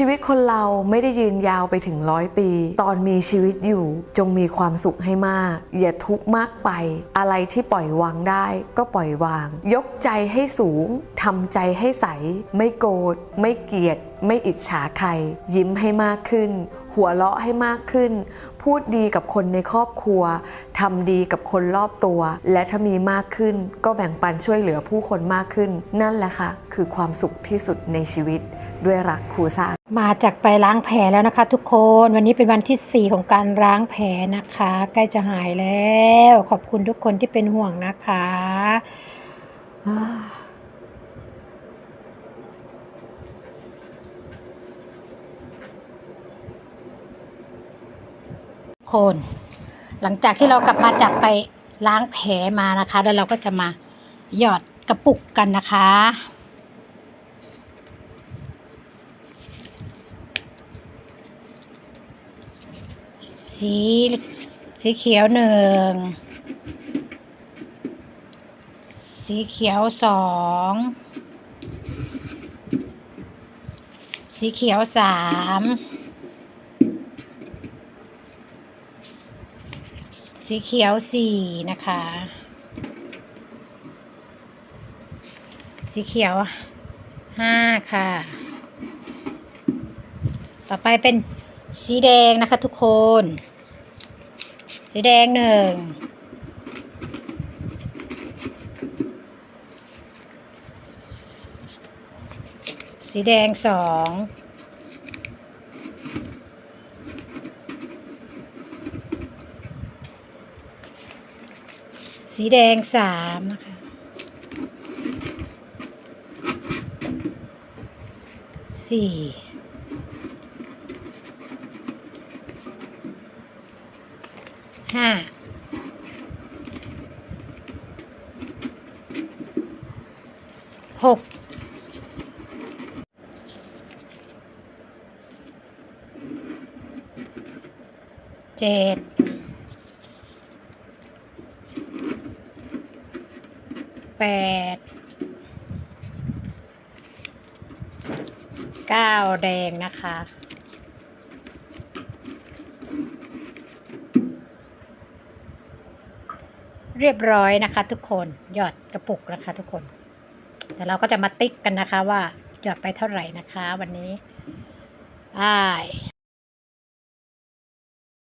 ชีวิตคนเราไม่ได้ยืนยาวไปถึงร้อยปี ตอนมีชีวิตอยู่จงมีความสุขให้มาก อย่าทุกข์มากไป อะไรที่ปล่อยวางได้ก็ปล่อยวาง ยกใจให้สูงทำใจให้ใส ไม่โกรธไม่เกลียด ไม่อิจฉาใคร ยิ้มให้มากขึ้น หัวเราะให้มากขึ้น พูดดีกับคนในครอบครัวทำดีกับคนรอบตัว และถ้ามีมากขึ้น ก็แบ่งปันช่วยเหลือผู้คนมากขึ้น นั่นแหละค่ะ คือความสุขที่สุดในชีวิตด้วยรักครูซ่า มาจากไปล้างแผลแล้วนะคะ ทุกคนวันนี้เป็นวันที่ 4 ของการล้างแผลนะคะ ใกล้จะหายแล้ว ขอบคุณทุกคนที่เป็นห่วงนะคะคนหลังจากที่เรากลับมาจากไปล้างแผลมานะคะ แล้วเราก็จะมาหยอดกระปุกกันนะคะ สีสีเขียวหนึ่ง สีเขียวสอง สีเขียวสาม สีเขียวสี่นะคะ สีเขียวห้าค่ะ ต่อไปเป็น สีแดงนะคะทุกคน สีแดงหนึ่ง สีแดงสองสีแดงสามนะคะ สี่ ห้าหกเจ็ดแปดเก้าแดงนะคะ เรียบร้อยนะคะ ทุกคนหยอดกระปุกนะคะทุกคนเดี๋ยวเราก็จะมาติ๊กกันนะคะว่าหยอดไปเท่าไหร่นะคะ วันนี้อ้าย